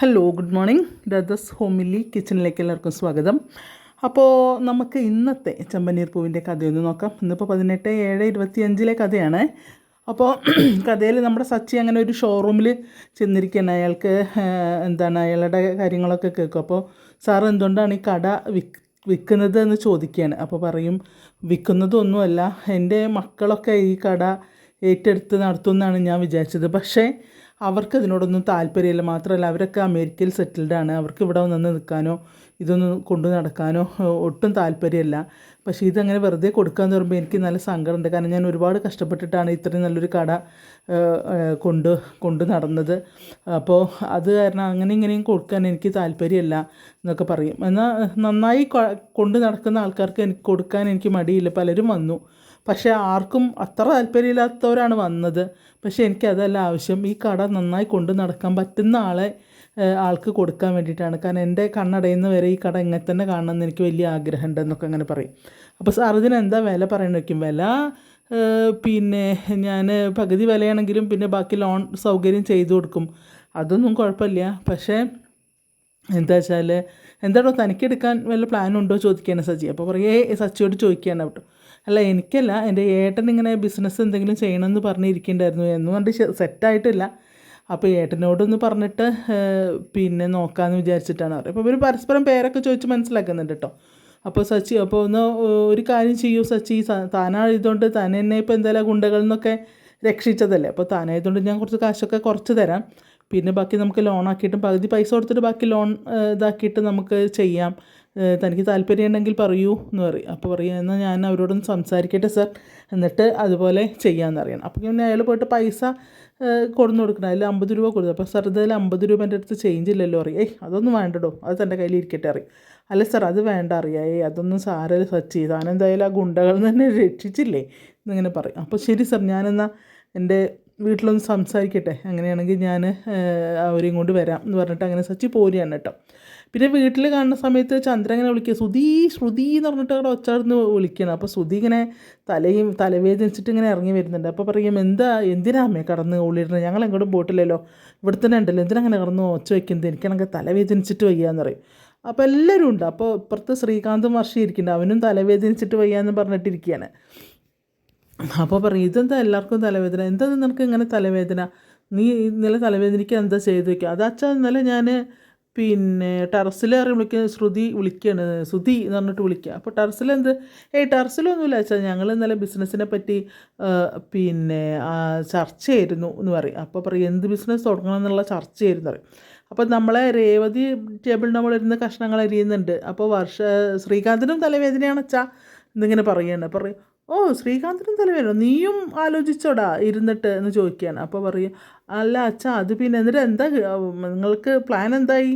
Hello good morning രഥസ് homely കിച്ചണിലേക്ക് എല്ലാവർക്കും സ്വാഗതം. അപ്പോൾ നമുക്ക് ഇന്നത്തെ ചെമ്പനീർ പൂവിന്റെ കഥയൊന്ന് നോക്കാം. ഇന്നിപ്പോൾ പതിനെട്ട് ഏഴ് ഇരുപത്തി അഞ്ചിലെ കഥയാണ്. അപ്പോൾ കഥയിൽ നമ്മുടെ സച്ചി അങ്ങനെ ഒരു ഷോറൂമിൽ ചെന്നിരിക്കുകയാണ്. അയാൾക്ക് എന്താണ് അയാളുടെ കാര്യങ്ങളൊക്കെ കേൾക്കും. അപ്പോൾ സാർ എന്തുകൊണ്ടാണ് ഈ കട വിക് വിൽക്കുന്നത്? എന്ന് ചോദിക്കുകയാണ്. അപ്പോൾ പറയും വിൽക്കുന്നതൊന്നുമല്ല. എന്റെ മക്കളൊക്കെ ഈ കട ഏറ്റെടുത്ത് നടത്തുമെന്നാണ് ഞാൻ വിചാരിച്ചത്. പക്ഷേ അവർക്ക് അതിനോടൊന്നും താല്പര്യമില്ല. മാത്രമല്ല അവരൊക്കെ അമേരിക്കയിൽ സെറ്റിൽഡ് ആണ്. അവർക്ക് ഇവിടെ നിന്ന് നിൽക്കാനോ ഇതൊന്നും കൊണ്ടു നടക്കാനോ ഒട്ടും താല്പര്യമില്ല. പക്ഷേ ഇതങ്ങനെ വെറുതെ കൊടുക്കാന്ന് പറയുമ്പോൾ എനിക്ക് നല്ല സങ്കടമുണ്ട്. കാരണം ഞാൻ ഒരുപാട് കഷ്ടപ്പെട്ടിട്ടാണ് ഇത്രയും നല്ലൊരു കട കൊണ്ട് കൊണ്ട് നടന്നത്. അപ്പോൾ അത് കാരണം അങ്ങനെ ഇങ്ങനെയും കൊടുക്കാൻ എനിക്ക് താല്പര്യമില്ല എന്നൊക്കെ പറയും. എന്നാൽ നന്നായി കൊണ്ട് നടക്കുന്ന ആൾക്കാർക്ക് എനിക്ക് കൊടുക്കാൻ എനിക്ക് മടിയില്ല. പലരും വന്നു. പക്ഷേ ആർക്കും അത്ര താല്പര്യമില്ലാത്തവരാണ് വന്നത്. പക്ഷേ എനിക്കതല്ല ആവശ്യം. ഈ കട നന്നായി കൊണ്ട് നടക്കാൻ പറ്റുന്ന ആളെ ആൾക്ക് കൊടുക്കാൻ വേണ്ടിയിട്ടാണ്. കാരണം എന്റെ കണ്ണടയുന്ന വരെ ഈ കട ഇങ്ങനെ തന്നെ കാണണമെന്ന് എനിക്ക് വലിയ ആഗ്രഹം എന്നൊക്കെ അങ്ങനെ പറയും. അപ്പോൾ സാർ ഇതിനെന്താ വില പറയണ വയ്ക്കും വില പിന്നെ ഞാൻ പകുതി വിലയാണെങ്കിലും പിന്നെ ബാക്കി ലോൺ സൗകര്യം ചെയ്തു കൊടുക്കും. അതൊന്നും കുഴപ്പമില്ല. പക്ഷേ എന്താ വെച്ചാൽ എന്താണോ തനിക്കെടുക്കാൻ വല്ല പ്ലാനുണ്ടോ ചോദിക്കുകയാണ് സജി. അപ്പോൾ പറയേ സച്ചിയോട് ചോദിക്കുകയാണ് കേട്ടോ അല്ല എനിക്കല്ല എന്റെ ഏട്ടൻ ഇങ്ങനെ ബിസിനസ് എന്തെങ്കിലും ചെയ്യണമെന്ന് പറഞ്ഞിരിക്കുന്നുണ്ടായിരുന്നു എന്ന് പറഞ്ഞിട്ട് സെറ്റായിട്ടില്ല അപ്പോൾ ഏട്ടനോടൊന്ന് പറഞ്ഞിട്ട് പിന്നെ നോക്കാമെന്ന് വിചാരിച്ചിട്ടാണ് പറയുക അപ്പോൾ ഇവർ പരസ്പരം പേരൊക്കെ ചോദിച്ച് മനസ്സിലാക്കുന്നുണ്ട് കേട്ടോ അപ്പോൾ സച്ചി അപ്പോൾ ഒന്ന് ഒരു കാര്യം ചെയ്യൂ സച്ചി. താനായതുകൊണ്ട് താൻ എന്നെ ഇപ്പോൾ എന്തായാലും ഗുണ്ടകളിൽ നിന്നൊക്കെ രക്ഷിച്ചതല്ലേ? അപ്പോൾ താനായതുകൊണ്ട് ഞാൻ കുറച്ച് കാശൊക്കെ കുറച്ച് തരാം. പിന്നെ ബാക്കി നമുക്ക് ലോണാക്കിയിട്ടും പകുതി പൈസ കൊടുത്തിട്ട് ബാക്കി ലോൺ ഇതാക്കിയിട്ട് നമുക്ക് ചെയ്യാം. തനിക്ക് താല്പര്യം ഉണ്ടെങ്കിൽ പറയൂ എന്ന് പറയും. അപ്പോൾ പറയും എന്നാൽ ഞാൻ അവരോടൊന്ന് സംസാരിക്കട്ടെ സർ. എന്നിട്ട് അതുപോലെ ചെയ്യാമെന്ന് അറിയണം അപ്പോൾ പിന്നെ അയാൾ പോയിട്ട് പൈസ കൊടുന്ന് കൊടുന്നു കൊടുക്കണം. അതിൽ അമ്പത് രൂപ കൊടുത്തു. അപ്പോൾ സാർ ഇതിൽ അമ്പത് രൂപ എന്റെ അടുത്ത് ചേഞ്ച് ഇല്ലല്ലോ അറിയാം ഏയ് അതൊന്നും വേണ്ടടോ. അത് തന്റെ കയ്യിൽ ഇരിക്കട്ടെ അറിയും അല്ല സാർ അത് വേണ്ട അറിയാം ഏയ് അതൊന്നും സാറ് സച്ച് ചെയ്ത്. എന്തായാലും ആ ഗുണ്ടകളിൽ തന്നെ രക്ഷിച്ചില്ലേ എന്നിങ്ങനെ പറയും. അപ്പോൾ ശരി സാർ ഞാനെന്നാൽ എന്റെ വീട്ടിലൊന്ന് സംസാരിക്കട്ടെ. അങ്ങനെയാണെങ്കിൽ ഞാൻ അവരെയും കൊണ്ട് വരാം എന്ന് പറഞ്ഞിട്ട് അങ്ങനെ സച്ചി പോരുകയാണ് കേട്ടോ. പിന്നെ വീട്ടിൽ കാണുന്ന സമയത്ത് ചന്ദ്രൻ ഇങ്ങനെ വിളിക്കുക ശ്രുതി ശ്രുതി എന്ന് പറഞ്ഞിട്ട് അവിടെ ഒച്ചാടുന്ന് വിളിക്കണം അപ്പോൾ ശ്രുതി ഇങ്ങനെ തലയും തലവേദനിച്ചിട്ട് ഇങ്ങനെ ഇറങ്ങി വരുന്നുണ്ട്. അപ്പോൾ പറയും എന്താ എന്തിനാ അമ്മയെ കടന്ന് ഉള്ളിരുന്നത് ഞങ്ങൾ എങ്ങോട്ടും പോയിട്ടില്ലല്ലോ. ഇവിടെ തന്നെ ഉണ്ടല്ലോ. എന്തിനാ അങ്ങനെ കടന്ന് ഒച്ച വയ്ക്കുന്നത് എനിക്കാണെങ്കിൽ തലവേദനിച്ചിട്ട് വയ്യാന്ന് പറയും. അപ്പോൾ എല്ലാവരും ഉണ്ട്. അപ്പോൾ ഇപ്പുറത്ത് ശ്രീകാന്തും വർഷിയിരിക്കുന്നുണ്ട് അവനും തലവേദനിച്ചിട്ട് വയ്യാന്ന് പറഞ്ഞിട്ടിരിക്കുകയാണ്. അപ്പോൾ പറയും ഇതെന്താ എല്ലാവർക്കും തലവേദന? എന്താ നിനക്ക് ഇങ്ങനെ തലവേദന? നീ ഇന്നലെ തലവേദനയ്ക്ക് എന്താ ചെയ്ത് വയ്ക്കുക അത് ഇന്നലെ ഞാൻ പിന്നെ ടെറസിലേറി വിളിക്കുന്ന ശ്രുതി വിളിക്കുകയാണ് ശ്രുതി എന്ന് പറഞ്ഞിട്ട് വിളിക്കുക അപ്പോൾ ടെറസിൽ എന്ത് ഏയ് ടെറസിലൊന്നുമില്ല വെച്ചാൽ ഞങ്ങൾ ഇന്നലെ ബിസിനസ്സിനെ പറ്റി പിന്നെ ചർച്ചയായിരുന്നു എന്ന് പറയും. അപ്പോൾ പറയും എന്ത് ബിസിനസ് തുടങ്ങണം എന്നുള്ള ചർച്ചയായിരുന്നു പറയും. അപ്പോൾ നമ്മളെ രേവതി ടേബിളിന്റെ നമ്മൾ ഇരുന്ന് കഷ്ണങ്ങൾ അരിയുന്നുണ്ട്. അപ്പോൾ വർഷ ശ്രീകാന്തിനും തലവേദനയാണ് അച്ഛാ. എന്നിങ്ങനെ പറയുകയാണ് പറയും ഓ ശ്രീകാന്തിനും തലവേദന നീയും ആലോചിച്ചോടാ ഇരുന്നിട്ട് എന്ന് ചോദിക്കുകയാണ് അപ്പോൾ പറയും അല്ല അച്ഛാ അത് പിന്നെ എന്നിട്ട് എന്താ നിങ്ങൾക്ക് പ്ലാൻ എന്തായി?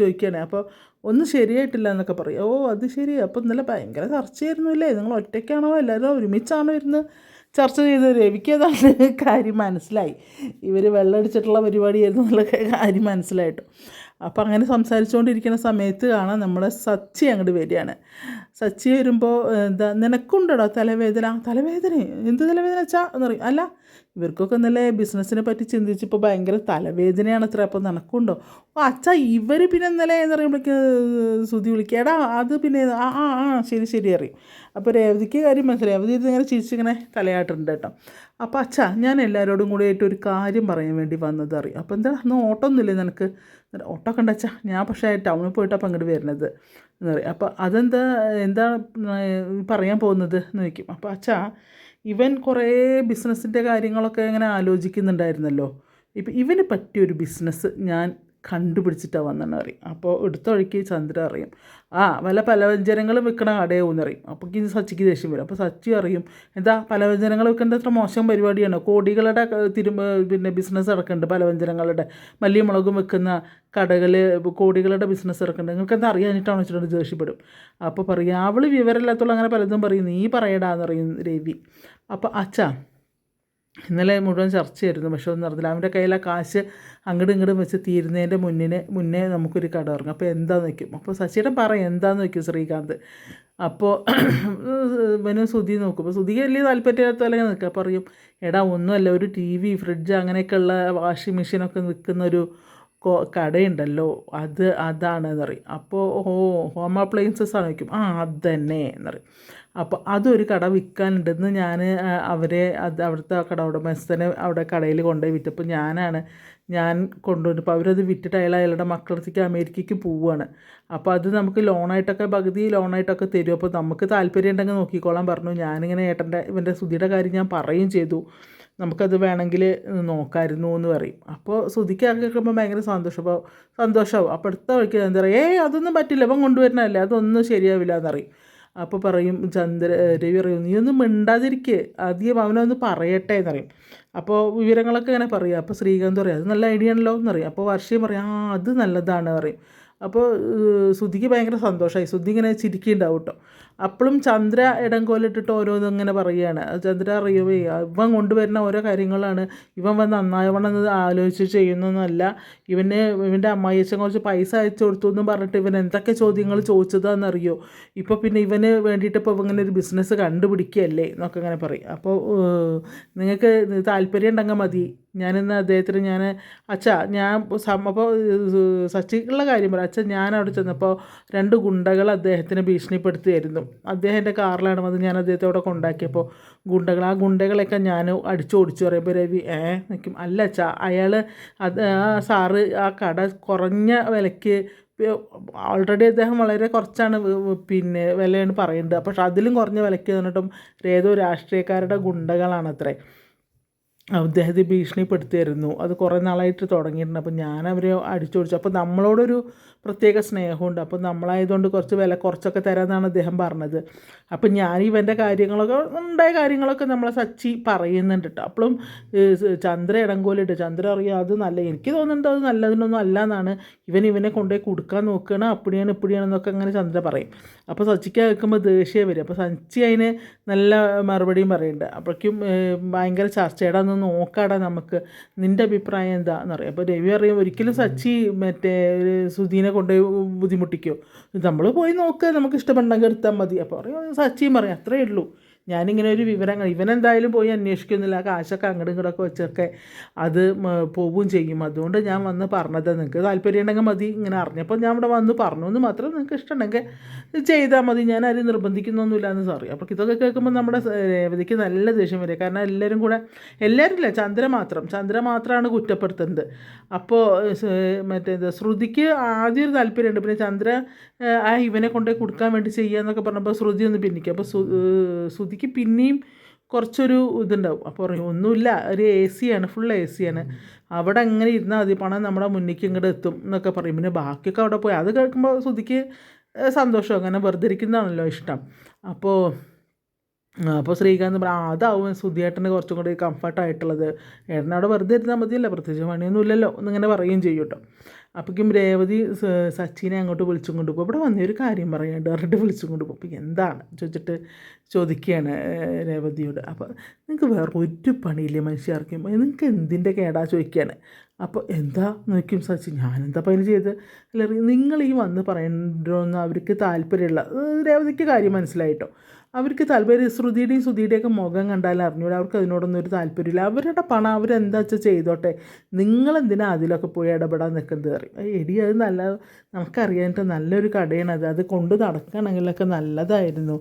ചോദിക്കുകയാണ് അപ്പോൾ ഒന്നും ശരിയായിട്ടില്ല എന്നൊക്കെ പറയും. ഓ അത് ശരി. അപ്പോൾ ഇന്നലെ ഭയങ്കര ചർച്ചയായിരുന്നു അല്ലേ നിങ്ങൾ ഒറ്റയ്ക്കാണോ? എല്ലാവരും ഒരുമിച്ചാണോ ഇരുന്ന് ചർച്ച ചെയ്ത് രവിക്ക് ഏതാണ്ട് കാര്യം മനസ്സിലായി. ഇവർ വെള്ളമടിച്ചിട്ടുള്ള പരിപാടിയായിരുന്നു എന്നുള്ള കാര്യം മനസ്സിലായിട്ടു. അപ്പോൾ അങ്ങനെ സംസാരിച്ചുകൊണ്ടിരിക്കുന്ന സമയത്ത് കാണാൻ നമ്മുടെ സച്ചി അങ്ങോട്ട് വരികയാണ്. സച്ചി വരുമ്പോൾ എന്താ നിനക്കുണ്ടോടോ തലവേദന? തലവേദന? എന്ത് തലവേദന വെച്ചാൽ എന്ന് പറയും. അല്ല ഇവർക്കൊക്കെ ഇന്നലെ ബിസിനസ്സിനെ പറ്റി ചിന്തിച്ചപ്പോൾ ഭയങ്കര തലവേദനയാണ് അത്ര. അപ്പോൾ നിനക്കുണ്ടോ? അപ്പോൾ അച്ഛ ഇവർ പിന്നെ ഇന്നലെ എന്ന് പറയുമ്പോഴേക്ക് ശ്രുതി വിളിക്കുക. അത് പിന്നെ ആ ആ ആ ശരി ശരി അറിയും അപ്പോൾ രേവതിക്ക് കാര്യം മനസ്സിലായി. രേവതി ഇതിങ്ങനെ ചിരിച്ചിങ്ങനെ തലയാട്ടുണ്ട് കേട്ടോ. അപ്പോൾ അച്ഛ ഞാൻ എല്ലാവരോടും കൂടി ആയിട്ട് ഒരു കാര്യം പറയാൻ വേണ്ടി വന്നത് അറിയും അപ്പോൾ എന്താ അന്ന് ഓട്ടമൊന്നുമില്ലേ നിനക്ക്? ഓട്ടമൊക്കെ ഓട്ടോ കണ്ടച്ച ഞാൻ പക്ഷേ ടൗണിൽ പോയിട്ടാണ് അങ്ങോട്ട് വരുന്നത് എന്ന് പറയും. അപ്പോൾ അതെന്താ എന്താ പറയാൻ പോകുന്നത് എന്ന് ചോദിക്കും. അപ്പോൾ അച്ഛാ ഇവൻ കുറേ ബിസിനസ്സിന്റെ കാര്യങ്ങളൊക്കെ ഇങ്ങനെ ആലോചിക്കുന്നുണ്ടായിരുന്നല്ലോ. ഇപ്പം ഇവന് പറ്റിയൊരു ബിസിനസ് ഞാൻ കണ്ടുപിടിച്ചിട്ടാണ് വന്നെന്ന് അറിയും അപ്പോൾ എടുത്ത വഴിക്ക് ചന്ദ്ര അറിയും. ആ വല്ല പലവ്യഞ്ജനങ്ങളും വിൽക്കണ കടയാവും അറിയും അപ്പോൾ സച്ചിക്ക് ദേഷ്യം വരും. അപ്പോൾ സച്ചി അറിയും. എന്താ പലവ്യഞ്ജനങ്ങൾ വിൽക്കേണ്ട അത്ര മോശം പരിപാടിയാണ്? കോടികളുടെ തിരു പിന്നെ ബിസിനസ് ഇറക്കുന്നുണ്ട് പലവ്യഞ്ജനങ്ങളുടെ. മല്ലിയും മുളകും വെക്കുന്ന കടകൾ കോടികളുടെ ബിസിനസ് ഇറക്കുന്നുണ്ട് നിങ്ങൾക്ക് എന്താ അറിയാനിട്ടാണ് വെച്ചിട്ടുണ്ട്? ദേഷ്യപ്പെടും. അപ്പോൾ പറയും അവൾ വിവരമില്ലാത്തോളം അങ്ങനെ പലതും പറയും. നീ പറയടാന്ന് പറയും രവി. അപ്പോൾ അച്ഛാ ഇന്നലെ മുഴുവൻ ചർച്ചയായിരുന്നു പക്ഷെ ഒന്നും നടന്നില്ല. അവന്റെ കയ്യിൽ ആ കാശ് അങ്ങോട്ടും ഇങ്ങോട്ടും വെച്ച് തീരുന്നതിന്റെ മുന്നിന് മുന്നേ നമുക്കൊരു കട ഇറങ്ങും അപ്പോൾ എന്താന്ന് വയ്ക്കും അപ്പോൾ ശശിയുടെ പറയും എന്താന്ന് വയ്ക്കും ശ്രീകാന്ത്? അപ്പോൾ ഇവനും സുധി നോക്കും. അപ്പോൾ സുധിക്ക് വലിയ താല്പര്യമില്ലാത്ത പോലെ നിൽക്കുക പറയും എടാ ഒന്നുമല്ല ഒരു ടി വി ഫ്രിഡ്ജ് അങ്ങനെയൊക്കെയുള്ള വാഷിംഗ് മെഷീനൊക്കെ നിൽക്കുന്ന ഒരു കടയുണ്ടല്ലോ അത് അതാണെന്ന് പറയും. അപ്പോൾ ഓ ഹോം അപ്ലയൻസസ് ആണ് വയ്ക്കും ആ അത് തന്നെ പറയും. അപ്പോൾ അതൊരു കട വിൽക്കാനുണ്ടെന്ന് ഞാൻ അവരെ അത് അവിടുത്തെ കട ഉടമസ്ഥനെ അവിടെ കടയിൽ കൊണ്ടുപോയി വിറ്റപ്പോൾ ഞാനാണ് ഞാൻ കൊണ്ടുവന്നു. അപ്പോൾ അവരത് വിറ്റിട്ട് അയാൾ അയാളുടെ മക്കളത്തേക്ക് അമേരിക്കയ്ക്ക് പോവുകയാണ്. അപ്പോൾ അത് നമുക്ക് ലോണായിട്ടൊക്കെ പകുതി ലോണായിട്ടൊക്കെ തരും അപ്പോൾ നമുക്ക് താല്പര്യം ഉണ്ടെങ്കിൽ നോക്കിക്കോളാൻ പറഞ്ഞു. ഞാനിങ്ങനെ ഏട്ടന്റെ ഇവന്റെ സുധിയുടെ കാര്യം ഞാൻ പറയുകയും ചെയ്തു. നമുക്കത് വേണമെങ്കിൽ നോക്കായിരുന്നു എന്ന് പറയും. അപ്പോൾ ശ്രുതിക്ക് അത് കേൾക്കുമ്പോൾ ഭയങ്കര സന്തോഷം. അപ്പോൾ സന്തോഷമാവും അപ്പോൾ അടുത്ത വഴിക്ക് എന്താ പറയുക ഏയ് അതൊന്നും പറ്റില്ല. അപ്പം കൊണ്ടുവരണമല്ലേ അതൊന്നും ശരിയാവില്ല എന്നറിയും അപ്പോൾ പറയും ചന്ദ്ര രവി പറയും നീ ഒന്നും മിണ്ടാതിരിക്കുക ആദ്യം അവനൊന്ന് പറയട്ടെ എന്നറിയും അപ്പോൾ വിവരങ്ങളൊക്കെ ഇങ്ങനെ പറയും. അപ്പോൾ ശ്രീകാന്ത് പറയും അത് നല്ല ഐഡിയ ആണല്ലോ എന്നറിയും അപ്പോൾ വർഷയും പറയും ആ അത് നല്ലതാണ് പറയും. അപ്പോൾ ശ്രുതിക്ക് ഭയങ്കര സന്തോഷമായി. ശ്രുതി ഇങ്ങനെ ചിരിക്കുന്നുണ്ടാവും കേട്ടോ. അപ്പോഴും ചന്ദ്ര ഇടംകോലിട്ടിട്ട് ഓരോന്നും ഇങ്ങനെ പറയുകയാണ്. ചന്ദ്ര അറിയുമേ ഇവൻ കൊണ്ടുവരുന്ന ഓരോ കാര്യങ്ങളാണ്. ഇവൻ വന്ന് നന്നായവണ്ണം ആലോചിച്ച് ചെയ്യുന്നൊന്നുമല്ല. ഇവന് ഇവന്റെ അമ്മായിയച്ഛൻ കുറച്ച് പൈസ അയച്ചു കൊടുത്തു എന്നും പറഞ്ഞിട്ട് ഇവൻ എന്തൊക്കെ ചോദ്യങ്ങൾ ചോദിച്ചതാണെന്നറിയോ ഇപ്പോൾ പിന്നെ ഇവന് വേണ്ടിയിട്ട് ഇപ്പോൾ ഇങ്ങനെ ഒരു ബിസിനസ് കണ്ടുപിടിക്കുകയല്ലേ എന്നൊക്കെ ഇങ്ങനെ പറയും. അപ്പോൾ നിങ്ങൾക്ക് താല്പര്യം ഉണ്ടെങ്കിൽ മതി. ഞാനിന്ന് അദ്ദേഹത്തിന് ഞാൻ അച്ഛാ ഞാൻ അപ്പോൾ സച്ചിക്കുള്ള കാര്യം പറയാം. അച്ഛൻ ഞാൻ അവിടെ ചെന്നപ്പോൾ രണ്ട് ഗുണ്ടകൾ അദ്ദേഹത്തിനെ ഭീഷണിപ്പെടുത്തിയായിരുന്നു. അദ്ദേഹം എന്റെ കാറിലാണ് വന്ന് ഞാൻ അദ്ദേഹത്തെ അവിടെ കൊണ്ടാക്കിയപ്പോൾ ഗുണ്ടകൾ ആ ഗുണ്ടകളെയൊക്കെ ഞാൻ അടിച്ചു ഓടിച്ചു പറയുമ്പോൾ രവി ഏ? നിൽക്കും അല്ല അച്ഛാ അയാൾ അത് ആ സാറ് ആ കട കുറഞ്ഞ വിലയ്ക്ക് ഓൾറെഡി അദ്ദേഹം വളരെ കുറച്ചാണ് പിന്നെ വിലയാണ് പറയുന്നത്. പക്ഷെ അതിലും കുറഞ്ഞ വിലയ്ക്ക് തന്നിട്ടും ഏതോ രാഷ്ട്രീയക്കാരുടെ ഗുണ്ടകളാണത്രേ. അദ്ദേഹത്തെ ഭീഷണിപ്പെടുത്തിയായിരുന്നു. അത് കുറേ നാളായിട്ട് തുടങ്ങിയിട്ടുണ്ട്. അപ്പോൾ ഞാൻ അവരെ അടിച്ചോടിച്ചു. അപ്പോൾ നമ്മളോടൊരു പ്രത്യേക സ്നേഹമുണ്ട്. അപ്പോൾ നമ്മളായതുകൊണ്ട് കുറച്ച് വില കുറച്ചൊക്കെ തരാമെന്നാണ് അദ്ദേഹം പറഞ്ഞത്. അപ്പം ഞാൻ ഇവന്റെ കാര്യങ്ങളൊക്കെ ഉണ്ടായ കാര്യങ്ങളൊക്കെ നമ്മളെ സച്ചി പറയുന്നുണ്ട് കേട്ടോ അപ്പോഴും ചന്ദ്ര ഇടങ്കോലിട്ട് ചന്ദ്ര അറിയാം അത് നല്ല എനിക്ക് തോന്നുന്നുണ്ട് അത് നല്ലതിനൊന്നും അല്ല എന്നാണ് ഇവൻ ഇവനെ കൊണ്ടുപോയി കൊടുക്കാൻ നോക്കുകയാണ് അപ്പടിയാണ് ഇപ്പടിയാണെന്നൊക്കെ അങ്ങനെ ചന്ദ്ര പറയും. അപ്പോൾ സച്ചിക്ക് കേൾക്കുമ്പോൾ ദേഷ്യം വരും. അപ്പോൾ സച്ചി അതിന് നല്ല മറുപടിയും പറയുന്നുണ്ട് അപ്പോഴേക്കും ഭയങ്കര ചർച്ചയുടെ ഒന്ന് നോക്കാടാ നമുക്ക്. നിന്റെ അഭിപ്രായം എന്താന്ന് പറയും അപ്പോൾ രവി പറയും ഒരിക്കലും സച്ചി മറ്റേ ഒരു സുധീനെ കൊണ്ടുപോയി ബുദ്ധിമുട്ടിക്കോ. നമ്മൾ പോയി നോക്കുക നമുക്ക് ഇഷ്ടപ്പെടണമെങ്കിൽ എടുത്താൽ മതി. അപ്പോൾ പറയും സച്ചിയും പറയും അത്രയേ ഉള്ളൂ. ഞാനിങ്ങനെ ഒരു വിവരങ്ങൾ ഇവനെന്തായാലും പോയി അന്വേഷിക്കുന്നില്ല. കാശൊക്കെ അങ്ങോട്ടും ഇങ്ങോട്ടൊക്കെ വെച്ചൊക്കെ അത് പോവുകയും ചെയ്യും. അതുകൊണ്ട് ഞാൻ വന്ന് പറഞ്ഞത്. നിങ്ങൾക്ക് താല്പര്യം ഉണ്ടെങ്കിൽ മതി ഇങ്ങനെ അറിഞ്ഞപ്പോൾ ഞാൻ ഇവിടെ വന്ന് പറഞ്ഞു. എന്ന് മാത്രം നിങ്ങൾക്ക് ഇഷ്ടമുണ്ടെങ്കിൽ ചെയ്താൽ മതി. ഞാൻ ആരും നിർബന്ധിക്കുന്നൊന്നുമില്ല എന്ന് സോറി അപ്പോൾ ഇതൊക്കെ കേൾക്കുമ്പോൾ നമ്മുടെ രേവതിക്ക് നല്ല ദേഷ്യം വരിക കാരണം എല്ലാവരും കൂടെ എല്ലാവരും ഇല്ല ചന്ദ്ര മാത്രം. ചന്ദ്ര മാത്രമാണ് കുറ്റപ്പെടുത്തുന്നത്. അപ്പോൾ മറ്റേ ശ്രുതിക്ക് ആദ്യം ഒരു താല്പര്യമുണ്ട്. പിന്നെ ചന്ദ്ര ആ ഇവനെ കൊണ്ടുപോയി കൊടുക്കാൻ വേണ്ടി ചെയ്യുക എന്നൊക്കെ പറഞ്ഞപ്പോൾ ശ്രുതി ഒന്ന് പിന്നിക്കും. അപ്പോൾ സു ശ്രുതിക്ക് പിന്നെയും കുറച്ചൊരു ഇതുണ്ടാവും. അപ്പോൾ പറയും ഒന്നുമില്ല ഒരു എ സിയാണ് ഫുൾ എ സിയാണ്. അവിടെ അങ്ങനെ ഇരുന്നാൽ മതി പണം നമ്മുടെ മുന്നിലേക്ക് ഇങ്ങോട്ട് എത്തും എന്നൊക്കെ പറയും. പിന്നെ ബാക്കിയൊക്കെ അവിടെ പോയി. അത് കേൾക്കുമ്പോൾ ശ്രുതിക്ക് സന്തോഷം. അങ്ങനെ വെറുതെ ഇരിക്കുന്നതാണല്ലോ ഇഷ്ടം. അപ്പോൾ അപ്പോൾ ശ്രീകാന്ത് പറ അതാവും സുധിയേട്ടന് കുറച്ചും കൂടി കംഫർട്ടായിട്ടുള്ളത് ഏട്ടൻ അവിടെ വെറുതെ ഇരുന്നാൽ മതിയല്ല പ്രത്യേകിച്ച് പണിയൊന്നും ഇല്ലല്ലോ എന്നിങ്ങനെ പറയുകയും ചെയ്യും കേട്ടോ അപ്പോഴേക്കും രേവതി സച്ചിനെ അങ്ങോട്ട് വിളിച്ചും കൊണ്ടുപോകും ഇവിടെ വന്നേ ഒരു കാര്യം പറയാണ്ട് പറഞ്ഞിട്ട് വിളിച്ചും കൊണ്ടുപോകും അപ്പോൾ എന്താണ് ചോദിച്ചിട്ട് ചോദിക്കുകയാണ് രേവതിയോട്. അപ്പോൾ നിങ്ങൾക്ക് വേറെ ഒരു പണിയില്ലേ മനുഷ്യർക്കും നിങ്ങൾക്ക് എന്തിന്റെ കേടാ ചോദിക്കുകയാണ്. അപ്പോൾ എന്താ നോക്കും സച്ചി ഞാനെന്താ പണി ചെയ്ത് അല്ല നിങ്ങൾ ഈ വന്ന് പറയണമെന്ന് അവർക്ക് താല്പര്യമുള്ള രേവതിക്ക് കാര്യം മനസ്സിലായിട്ടോ അവർക്ക് താല്പര്യം ശ്രുതിയുടെയും ശ്രുതിയുടെയൊക്കെ മുഖം കണ്ടാൽ അറിഞ്ഞൂടെ അവർക്ക് അതിനോടൊന്നും ഒരു താല്പര്യമില്ല. അവരുടെ പണം അവരെന്താ വെച്ചാൽ ചെയ്തോട്ടെ? നിങ്ങളെന്തിനാ അതിലൊക്കെ പോയി ഇടപെടാൻ നിൽക്കുന്നത് അറിയും "ഏയ് എടി അത് നല്ല നമുക്കറിയാനായിട്ട് നല്ലൊരു കടയാണ് അത് അത് കൊണ്ട് നടക്കണമെങ്കിലൊക്കെ നല്ലതായിരുന്നു.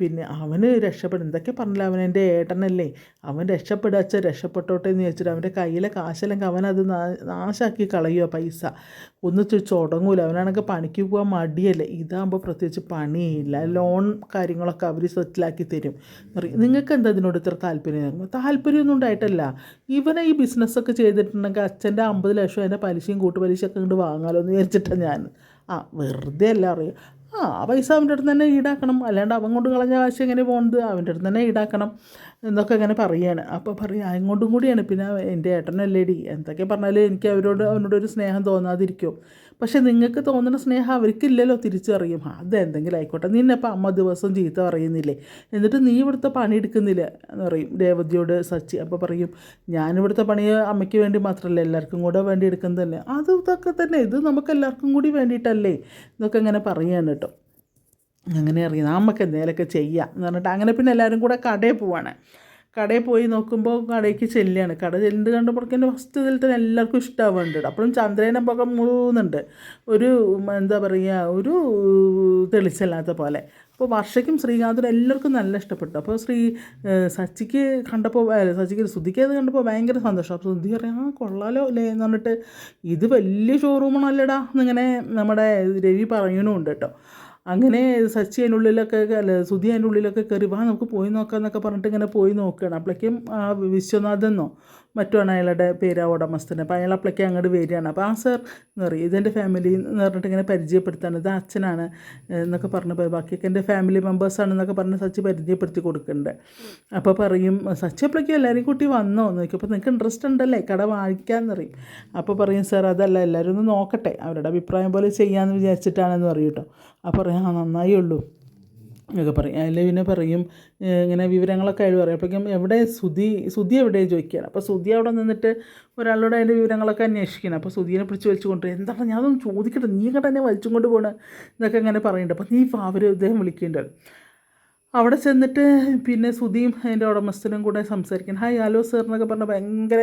പിന്നെ അവന് രക്ഷപ്പെടും. എന്തൊക്കെ പറഞ്ഞില്ല അവൻ എന്റെ ഏട്ടനല്ലേ? അവൻ രക്ഷപ്പെടുക രക്ഷപ്പെട്ടോട്ടെ എന്ന് വെച്ചിട്ട് അവന്റെ കയ്യിലെ കാശല്ലെങ്കിൽ അവനത് നാശാക്കി കളയുക പൈസ. ഒന്ന് ചുടങ്ങൂല. അവനാണെങ്കിൽ പണിക്ക് പോകാൻ മടിയല്ലേ? ഇതാകുമ്പോൾ പ്രത്യേകിച്ച് പണിയില്ല. ലോൺ കാര്യങ്ങളൊക്കെ അവർ സെറ്റിലാക്കി തരും. നിങ്ങൾക്ക് എന്താ ഇതിനോട് ഇത്ര താല്പര്യം? താല്പര്യമൊന്നും ഉണ്ടായിട്ടല്ല. ഇവനെ ഈ ബിസിനസ്സൊക്കെ ചെയ്തിട്ടുണ്ടെങ്കിൽ അച്ഛന്റെ അമ്പത് ലക്ഷം അതിന്റെ പലിശയും കൂട്ടുപലിശയൊക്കെ ഇങ്ങോട്ട് വാങ്ങാമല്ലോ എന്ന് വിചാരിച്ചിട്ടാണ് ഞാൻ. ആ വെറുതെ അല്ല അറിയാം. ആ പൈസ അവന്റെ അടുത്ത് തന്നെ ഈടാക്കണം. അല്ലാണ്ട് അവൻ കൊണ്ട് കളഞ്ഞ കാശ് എങ്ങനെ പോകുന്നത്? അവന്റെ അടുത്ത് തന്നെ ഈടാക്കണം എന്നൊക്കെ ഇങ്ങനെ പറയുകയാണ് അപ്പോൾ പറയും അങ്ങോട്ടും കൂടിയാണ്. പിന്നെ എന്റെ ഏട്ടനല്ലേടി എന്തൊക്കെ പറഞ്ഞാലും എനിക്ക് അവരോട് അവനോടൊരു സ്നേഹം തോന്നാതിരിക്കും. പക്ഷെ നിങ്ങൾക്ക് തോന്നുന്ന സ്നേഹം അവർക്കില്ലല്ലോ തിരിച്ചറിയും. അതെന്തെങ്കിലും ആയിക്കോട്ടെ. നിന്നെ ഇപ്പം അമ്മ ദിവസം ചീത്ത പറയുന്നില്ലേ? എന്നിട്ട് നീ ഇവിടുത്തെ പണി എടുക്കുന്നില്ല? എന്ന് പറയും രേവതിയോട് സച്ചി. അപ്പോൾ പറയും ഞാനിവിടുത്തെ പണി അമ്മയ്ക്ക് വേണ്ടി മാത്രമല്ല എല്ലാവർക്കും കൂടെ വേണ്ടി എടുക്കുന്നതല്ലേ? അത് ഇതൊക്കെ തന്നെ. ഇത് നമുക്ക് എല്ലാവർക്കും കൂടി വേണ്ടിയിട്ടല്ലേ? എന്നൊക്കെ ഇങ്ങനെ പറയുകയാണ് കേട്ടോ. അങ്ങനെ അറിയാം നമുക്ക് എന്തെങ്കിലുമൊക്കെ ചെയ്യാം എന്ന് പറഞ്ഞിട്ട് അങ്ങനെ പിന്നെ എല്ലാവരും കൂടെ കടയിൽ പോവാണ്. കടയിൽ പോയി നോക്കുമ്പോൾ കടയ്ക്ക് ചെല്ലുകയാണ്. കട ചെല്ലുന്നത് കണ്ടപ്പോഴേക്കും എന്റെ ഫസ്റ്റ് ഇതിൽ തന്നെ എല്ലാവർക്കും ഇഷ്ടമാവുന്നുണ്ട് അപ്പോഴും ചന്ദ്രനെ മുഖം മൂന്നുണ്ട് ഒരു എന്താ പറയുക ഒരു തെളിച്ചല്ലാത്ത പോലെ. അപ്പോൾ വർഷയ്ക്കും ശ്രീകാന്തിനും എല്ലാവർക്കും നല്ല ഇഷ്ടപ്പെട്ടു. അപ്പോൾ ശ്രീ സച്ചിക്ക് കണ്ടപ്പോൾ സച്ചിക്ക് അത് കണ്ടപ്പോൾ ഭയങ്കര സന്തോഷം. അപ്പോൾ സുധി പറയാം ആ കൊള്ളാലോ അല്ലേ? എന്ന് പറഞ്ഞിട്ട് ഇത് വലിയ ഷോറൂമാണല്ലേടാ എന്നിങ്ങനെ നമ്മുടെ രവി പറയണമുണ്ട് കേട്ടോ. അങ്ങനെ സച്ചി ഉള്ളിലൊക്കെ അല്ല സുധി അതിന്റെ ഉള്ളിലൊക്കെ കയറി വാ നമുക്ക് പോയി നോക്കാം എന്നൊക്കെ പറഞ്ഞിട്ട് ഇങ്ങനെ പോയി നോക്കുകയാണ് അപ്പോഴേക്കും ആ വിശ്വനാഥെന്നോ മറ്റുമാണ് അയാളുടെ പേര് ആ ഉടമസ്ഥന്. അപ്പോൾ അയാൾ അപ്ലൈക്ക് അങ്ങോട്ട് വരികയാണ്. അപ്പോൾ ആ സാർ എന്ന് പറയും ഇതെന്റെ ഫാമിലി എന്ന് പറഞ്ഞിട്ട് ഇങ്ങനെ പരിചയപ്പെടുത്താണ്. ഇത് അച്ഛനാണ് എന്നൊക്കെ പറഞ്ഞു പോയി. ബാക്കിയൊക്കെ എന്റെ ഫാമിലി മെമ്പേഴ്സാണെന്നൊക്കെ പറഞ്ഞ് സച്ചി പരിചയപ്പെടുത്തി കൊടുക്കുന്നുണ്ട് അപ്പോൾ പറയും സച്ചി അപ്പോഴേക്കും എല്ലാവരും കൂട്ടി വന്നോ? എന്ന് ചോദിക്കും. അപ്പോൾ നിങ്ങൾക്ക് ഇൻട്രസ്റ്റ് ഉണ്ടല്ലേ? കട വാങ്ങിക്കാമെന്ന് പറയും. അപ്പോൾ പറയും സർ അതല്ല എല്ലാവരും ഒന്ന് നോക്കട്ടെ. അവരുടെ അഭിപ്രായം പോലെ ചെയ്യാമെന്ന് വിചാരിച്ചിട്ടാണെന്ന് പറയും കേട്ടോ അപ്പോൾ പറയും ആ നന്നായി ഉള്ളൂ. എന്നൊക്കെ പറയും. അതിൽ പിന്നെ പറയും ഇങ്ങനെ വിവരങ്ങളൊക്കെ അയാൾ പറയും. അപ്പോഴേക്കും എവിടെ സുധി സുധി എവിടെ ചോദിക്കുകയാണ്. അപ്പോൾ സുധി അവിടെ നിന്നിട്ട് ഒരാളോട് അതിന്റെ വിവരങ്ങളൊക്കെ അന്വേഷിക്കണം അപ്പോൾ സുധീനെ പിടിച്ച് വലിച്ചു കൊണ്ടുവരും എന്താണ് ഞാനൊന്നും ചോദിക്കട്ടെ നീ കണ്ടെ എന്നെ വലിച്ചും കൊണ്ട് പോകണം എന്നൊക്കെ ഇങ്ങനെ പറയുന്നുണ്ട്. അപ്പോൾ നീ അവർ ഇദ്ദേഹം വിളിക്കുന്നുണ്ട്. അവിടെ ചെന്നിട്ട് പിന്നെ സുധിയും അതിന്റെ ഉടമസ്ഥനും കൂടെ സംസാരിക്കുന്നത് ഹായ് ഹലോ സർ എന്നൊക്കെ പറഞ്ഞാൽ ഭയങ്കര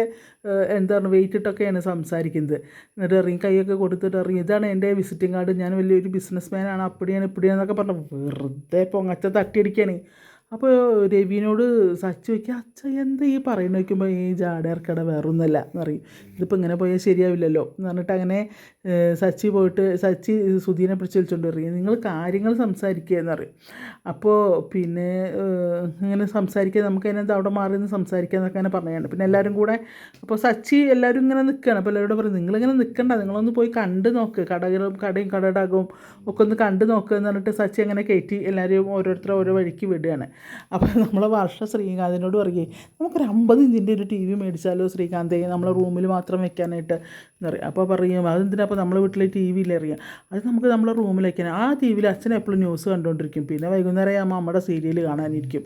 എന്താണ് വെയിറ്റ് ഇട്ടൊക്കെയാണ് സംസാരിക്കുന്നത്. എന്നിട്ട് ഇറങ്ങി കൈയൊക്കെ കൊടുത്തിട്ട് ഇറങ്ങി ഇതാണ് എന്റെ വിസിറ്റിംഗ് കാർഡ് ഞാൻ വലിയൊരു ബിസിനസ് മാനാണ് അപ്പടിയാണ് ഇപ്പടിയാണെന്നൊക്കെ പറഞ്ഞു വെറുതെ പൊങ്ങച്ച തട്ടിയടിക്കാണ് അപ്പോൾ രവിനോട് സച്ച് വയ്ക്കുക അച്ഛ എന്താ ഈ പറയുന്നത്? വയ്ക്കുമ്പോൾ ഈ ജാടേർക്കട വേറൊന്നുമല്ല എന്ന് പറയും. ഇതിപ്പോൾ ഇങ്ങനെ പോയാൽ ശരിയാവില്ലല്ലോ എന്ന് പറഞ്ഞിട്ട് അങ്ങനെ സച്ചി പോയിട്ട് സച്ചി സുധീനെ പിടിച്ച് വിളിച്ചുകൊണ്ട് പറയും നിങ്ങൾ കാര്യങ്ങൾ സംസാരിക്കുക എന്ന് പറയും. അപ്പോൾ പിന്നെ ഇങ്ങനെ സംസാരിക്കുക നമുക്ക് അവിടെ മാറി നിന്ന് സംസാരിക്കുക എന്നൊക്കെ അങ്ങനെ പറയുന്നുണ്ട് പിന്നെ എല്ലാവരും കൂടെ അപ്പോൾ സച്ചി എല്ലാവരും ഇങ്ങനെ നിൽക്കുകയാണ് അപ്പോൾ എല്ലാവരോടും പറയും നിങ്ങളിങ്ങനെ നിൽക്കണ്ട നിങ്ങളൊന്ന് പോയി കണ്ട് നോക്ക്. കടകളും കടയും കടയുടെ കടടാകും ഒക്കെ ഒന്ന് കണ്ട് നോക്കുക എന്ന് പറഞ്ഞിട്ട് സച്ചി അങ്ങനെ കയറ്റി എല്ലാവരും ഓരോരുത്തരും ഓരോ വഴിക്ക് വിടുകയാണ്. അപ്പോൾ നമ്മളെ വർഷ ശ്രീകാന്തിനോട് പറയുകയെ നമുക്കൊരു അമ്പത് ഇഞ്ചിന്റെ ഒരു ടി വി മേടിച്ചാലോ ശ്രീകാന്തേ? നമ്മളെ റൂമിൽ മാത്രം വെക്കാനായിട്ട്. എന്ന് പറയും. അപ്പോൾ പറയും അതെന്തിനാ? അപ്പോൾ നമ്മളെ വീട്ടിലെ ടി വിയിൽ അറിയാം അത് നമുക്ക് നമ്മളെ റൂമിൽ വെക്കാൻ ആ ടി വിയിൽ അച്ഛൻ എപ്പോഴും ന്യൂസ് കണ്ടുകൊണ്ടിരിക്കും പിന്നെ വൈകുന്നേരം ആകുമ്പോൾ നമ്മുടെ സീരിയൽ കാണാനിരിക്കും.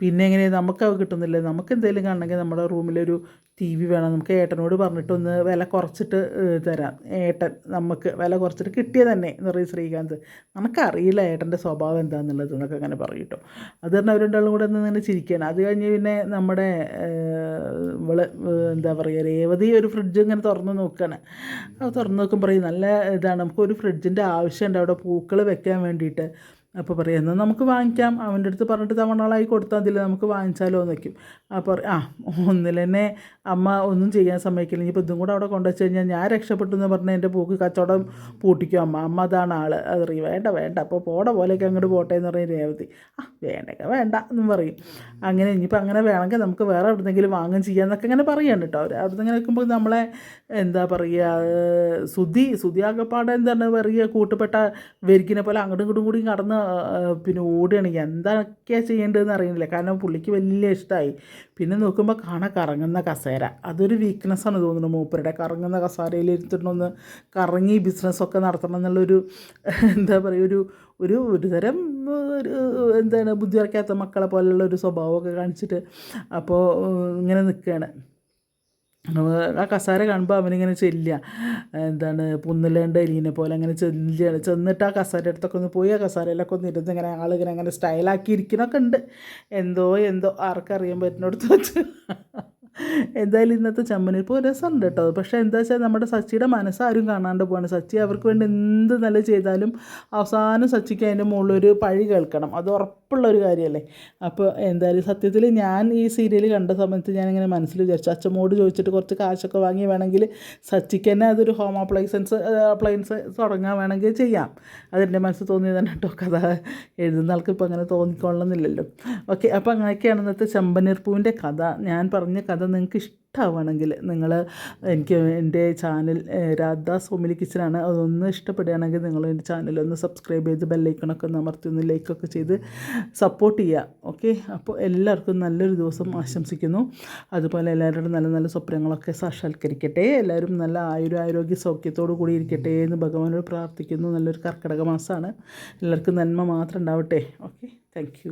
പിന്നെ എങ്ങനെ നമുക്ക് കിട്ടുന്നില്ല? നമുക്ക് എന്തെങ്കിലും കാണണമെങ്കിൽ നമ്മുടെ റൂമിലൊരു ടി വി വേണം. നമുക്ക് ഏട്ടനോട് പറഞ്ഞിട്ട് ഒന്ന് വില കുറച്ചിട്ട് തരാം. ഏട്ടൻ നമുക്ക് വില കുറച്ചിട്ട് കിട്ടിയ തന്നെ എന്ന് പറയും ശ്രീകാന്ത്. നമുക്കറിയില്ല ഏട്ടന്റെ സ്വഭാവം എന്താണെന്നുള്ളത് എന്നൊക്കെ അങ്ങനെ പറയും കേട്ടോ. അത് തന്നെ അവരുണ്ടാളും കൂടെ ഇങ്ങനെ ചിരിക്കുകയാണ് അത് കഴിഞ്ഞ് പിന്നെ നമ്മുടെ ഇവൾ എന്താ പറയുക രേവതി ഒരു ഫ്രിഡ്ജ് ഇങ്ങനെ തുറന്ന് നോക്കുകയാണ് അത് തുറന്ന് നോക്കുമ്പോൾ പറയും നല്ല ഇതാണ്. നമുക്കൊരു ഫ്രിഡ്ജിന്റെ ആവശ്യമുണ്ട്. അവിടെ പൂക്കൾ വെക്കാൻ വേണ്ടിയിട്ട്. അപ്പോൾ പറയും എന്നാൽ നമുക്ക് വാങ്ങിക്കാം. അവന്റെ അടുത്ത് പറഞ്ഞിട്ട് തവണകളായി കൊടുത്താൽ മതില്ല നമുക്ക് വാങ്ങിച്ചാലോ എന്ന് വയ്ക്കും. അപ്പോൾ ആ ഒന്നിൽ തന്നെ അമ്മ ഒന്നും ചെയ്യാൻ സമ്മതിക്കില്ല. ഇനിയിപ്പോൾ ഇതും കൂടെ അവിടെ കൊണ്ടുവച്ച് കഴിഞ്ഞാൽ ഞാൻ രക്ഷപ്പെട്ടു എന്ന് പറഞ്ഞാൽ എന്റെ പൂക്ക് കച്ചവടം പൂട്ടിക്കും അമ്മ. അമ്മ അതാണ് ആൾ അത് പറയും വേണ്ട വേണ്ട. അപ്പോൾ പോട പോലെയൊക്കെ അങ്ങോട്ട് പോട്ടെ എന്ന് പറയും രേവതി ആ വേണ്ടൊക്കെ വേണ്ട എന്നും പറയും. അങ്ങനെ ഇനിയിപ്പോൾ അങ്ങനെ വേണമെങ്കിൽ നമുക്ക് വേറെ എവിടെന്നെങ്കിലും വാങ്ങും ചെയ്യാമെന്നൊക്കെ അങ്ങനെ പറയാണ് കേട്ടോ അവർ. അവിടുന്ന് ഇങ്ങനെ നിൽക്കുമ്പോൾ നമ്മളെ എന്താ പറയുക സുതി സുധി ആകപ്പാടെ എന്താണ് പറയുക കൂട്ടുപെട്ട വെരിക്കിനെ പോലെ അങ്ങോട്ടും ഇങ്ങോട്ടും കൂടി കടന്ന് പിന്നെ ഓടുകയാണ്. എന്തൊക്കെയാണ് ചെയ്യേണ്ടതെന്ന് അറിയുന്നില്ല. കാരണം പുള്ളിക്ക് വലിയ ഇഷ്ടമായി പിന്നെ നോക്കുമ്പോൾ കാണാൻ കറങ്ങുന്ന കസേര. അതൊരു വീക്ക്നെസ്സാണ് തോന്നുന്നത് മൂപ്പരുടെ. കറങ്ങുന്ന കസേരയിൽ ഇരുത്തിട്ടൊന്ന് കറങ്ങി ബിസിനസ്സൊക്കെ നടത്തണം എന്നുള്ളൊരു എന്താ പറയുക ഒരു ഒരു ഒരു തരം എന്താണ് ബുദ്ധി മക്കളെ പോലെയുള്ള ഒരു സ്വഭാവമൊക്കെ കാണിച്ചിട്ട് അപ്പോൾ ഇങ്ങനെ നിൽക്കുകയാണ് ആ കസാര കാണുമ്പോൾ അവനിങ്ങനെ ചെല്ലുക. എന്താണ് പുന്നലേണ്ട എലീനെ പോലെ അങ്ങനെ ചെല്ലുകയാണ് ചെന്നിട്ട് ആ കസാര അടുത്തൊക്കെ ഒന്ന് പോയി ആ കസാരയിലൊക്കെ ഒന്ന് ഇരുന്ന് ഇങ്ങനെ ആളിങ്ങനെ അങ്ങനെ സ്റ്റൈലാക്കി ഇരിക്കണമൊക്കെ ഉണ്ട്. എന്തോ എന്തോ ആർക്കറിയാൻ പറ്റുന്നിടത്ത് വെച്ച്. എന്തായാലും ഇന്നത്തെ ചമ്മനിപ്പോൾ രസമുണ്ട് കേട്ടോ. പക്ഷേ എന്താ വെച്ചാൽ നമ്മുടെ സച്ചിയുടെ മനസ്സാരും കാണാണ്ട് പോവാണ്. സച്ചി അവർക്ക് വേണ്ടി എന്ത് നല്ല ചെയ്താലും അവസാനം സച്ചിക്ക് അതിന്റെ മുകളിലൊരു പഴി കേൾക്കണം. അത് ഉറപ്പുള്ള ഒരു കാര്യമല്ലേ? അപ്പോൾ എന്തായാലും സത്യത്തിൽ ഞാൻ ഈ സീരിയൽ കണ്ട സമയത്ത് ഞാനിങ്ങനെ മനസ്സിൽ വിചാരിച്ചു അച്ഛമ്മോട് ചോദിച്ചിട്ട് കുറച്ച് കാശൊക്കെ വാങ്ങി വേണമെങ്കിൽ സച്ചിക്ക് തന്നെ അതൊരു ഹോം അപ്ലയൻസൻസ് അപ്ലയൻസ് തുടങ്ങാൻ വേണമെങ്കിൽ ചെയ്യാം. അതെന്റെ മനസ്സിൽ തോന്നിയതാണ് കേട്ടോ കഥ എഴുതുന്ന ആൾക്ക് ഇപ്പോൾ അങ്ങനെ തോന്നിക്കൊള്ളുന്നില്ലല്ലോ ഓക്കെ അപ്പോൾ അങ്ങനെയൊക്കെയാണ് ഇന്നത്തെ ചെമ്പനീർപ്പൂവിന്റെ കഥ. ഞാൻ പറഞ്ഞ കഥ നിങ്ങൾക്ക് ഇഷ്ടമാണെങ്കിൽ നിങ്ങൾ എനിക്ക് എന്റെ ചാനൽ രാധാ സോമിലി കിച്ചനാണ്. അതൊന്ന് ഇഷ്ടപ്പെടുകയാണെങ്കിൽ നിങ്ങൾ എന്റെ ഒന്ന് സബ്സ്ക്രൈബ് ചെയ്ത് ബെല്ലൈക്കണൊക്കെ ഒന്ന് അമർത്തി ഒന്ന് ലൈക്കൊക്കെ ചെയ്ത് സപ്പോർട്ട് ചെയ്യുക. ഓക്കെ? അപ്പോൾ എല്ലാവർക്കും നല്ലൊരു ദിവസം ആശംസിക്കുന്നു. അതുപോലെ എല്ലാവരുടെ നല്ല നല്ല സ്വപ്നങ്ങളൊക്കെ സാക്ഷാത്കരിക്കട്ടെ. എല്ലാവരും നല്ല ആയുര ആരോഗ്യ സൗഖ്യത്തോടു കൂടി ഇരിക്കട്ടെ എന്ന് ഭഗവാനോട് പ്രാർത്ഥിക്കുന്നു. നല്ലൊരു കർക്കിടക മാസമാണ്. എല്ലാവർക്കും നന്മ മാത്രം ഉണ്ടാവട്ടെ. ഓക്കെ? താങ്ക്